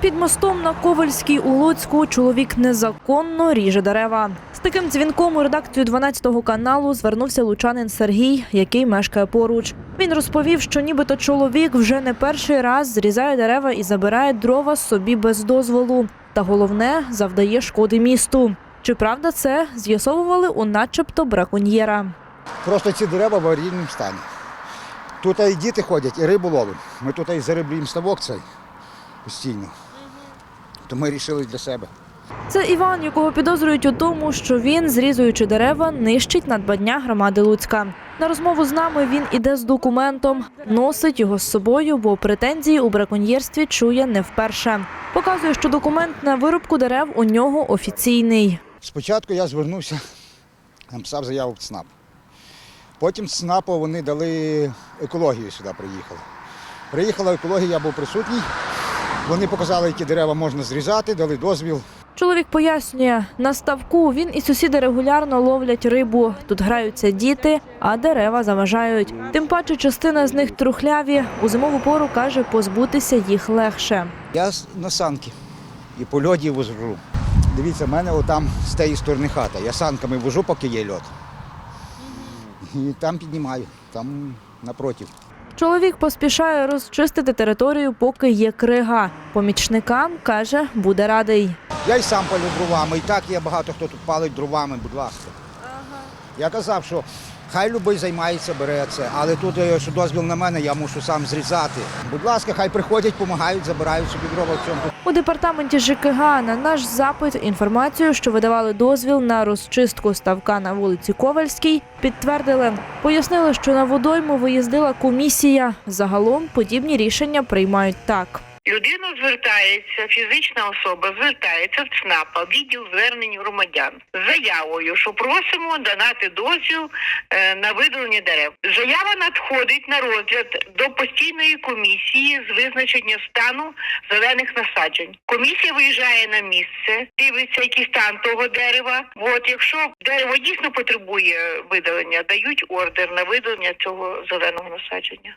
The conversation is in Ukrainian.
Під мостом на Ковальській у Луцьку чоловік незаконно ріже дерева. З таким дзвінком у редакцію 12 каналу звернувся лучанин Сергій, який мешкає поруч. Він розповів, що нібито чоловік вже не перший раз зрізає дерева і забирає дрова собі без дозволу. Та головне завдає шкоди місту. Чи правда це з'ясовували у начебто браконьєра. Просто ці дерева в аварійному стані. Тут і діти ходять, і рибу ловимо. Ми тут і зариблюємо ставок цей постійно. То ми вирішили для себе. Це Іван, якого підозрюють у тому, що він, зрізуючи дерева, нищить надбання громади Луцька. На розмову з нами він іде з документом, носить його з собою, бо претензії у браконьєрстві чує не вперше. Показує, що документ на вирубку дерев у нього офіційний. Спочатку я звернувся, написав заяву в ЦНАП. Потім з ЦНАПу вони дали екологію сюди приїхали. Приїхала екологія, я був присутній. Вони показали, які дерева можна зрізати, дали дозвіл. Чоловік пояснює, на ставку він і сусіди регулярно ловлять рибу. Тут граються діти, а дерева заважають. Тим паче частина з них трухляві. У зимову пору каже, позбутися їх легше. Я на санки і по льоді вожу. Дивіться, в мене отам з тієї сторони хата. Я санками вожу, поки є льод. І там піднімаю, там напротив. Чоловік поспішає розчистити територію, поки є крига. Помічникам каже, буде радий. Я й сам палю дровами, і так є багато хто тут палить дровами, будь ласка. Я казав, що хай любий займається, бере це, але тут, е, що дозвіл на мене, я мушу сам зрізати. Будь ласка, хай приходять, допомагають, забирають собі дрова в цьому. У департаменті ЖКГ на наш запит інформацію, що видавали дозвіл на розчистку ставка на вулиці Ковальській, підтвердили. Пояснили, що на водойму виїздила комісія. Загалом подібні рішення приймають так. Людина звертається, фізична особа звертається в ЦНАПа, відділ звернень громадян з заявою, що просимо додати дозвіл е, на видалення дерев. Заява надходить на розгляд до постійної комісії з визначення стану зелених насаджень. Комісія виїжджає на місце, дивиться, який стан того дерева. От якщо дерево дійсно потребує видалення, дають ордер на видалення цього зеленого насадження.